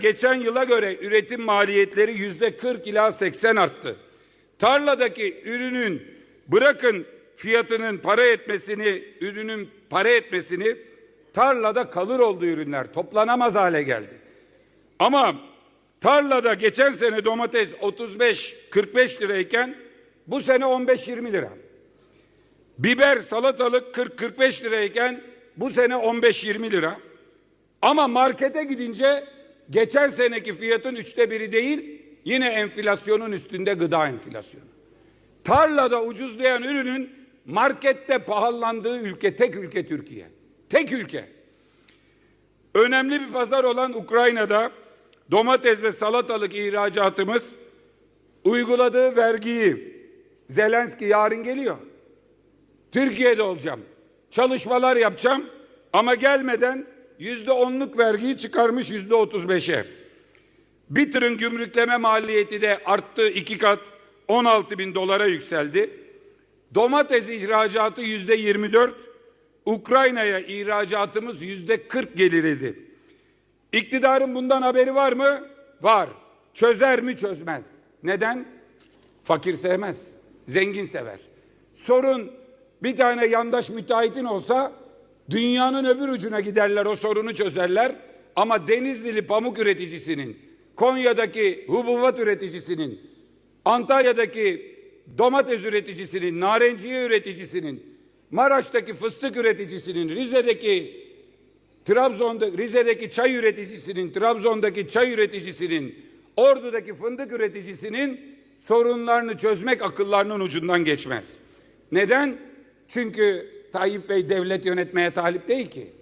Geçen yıla göre üretim maliyetleri yüzde 40 ila 80 arttı. Tarladaki ürünün bırakın fiyatının para etmesini, ürünün para etmesini tarlada kalır oldu ürünler. Toplanamaz hale geldi. Ama tarlada geçen sene domates 35-45 lirayken bu sene 15-20 lira. Biber, salatalık 40-45 lirayken bu sene 15-20 lira. Ama markete gidince geçen seneki fiyatın üçte biri değil, yine enflasyonun üstünde gıda enflasyonu. Tarlada ucuzlayan ürünün markette pahalandığı ülke tek ülke Türkiye. Tek ülke. Önemli bir pazar olan Ukrayna'da domates ve salatalık ihracatımız uyguladığı vergiyi Zelenski yarın geliyor. Türkiye'de olacağım. Çalışmalar yapacağım ama gelmeden yüzde onluk vergiyi çıkarmış yüzde otuz beşe. Bir tırın gümrükleme maliyeti de arttı iki kat 16 bin dolara yükseldi. Domates ihracatı yüzde 24, Ukrayna'ya ihracatımız yüzde 40 gelirdi. İktidarın bundan haberi var mı? Var. Çözer mi çözmez. Neden? Fakir sevmez. Zengin sever. Sorun bir tane yandaş müteahhitin olsa dünyanın öbür ucuna giderler o sorunu çözerler. Ama Denizlili pamuk üreticisinin, Konya'daki hububat üreticisinin, Antalya'daki domates üreticisinin, narenciye üreticisinin, Maraş'taki fıstık üreticisinin, Rize'deki Trabzon'da Rize'deki çay üreticisinin, Trabzon'daki çay üreticisinin, Ordu'daki fındık üreticisinin sorunlarını çözmek akıllarının ucundan geçmez. Neden? Çünkü Tayyip Bey devlet yönetmeye talip değil ki.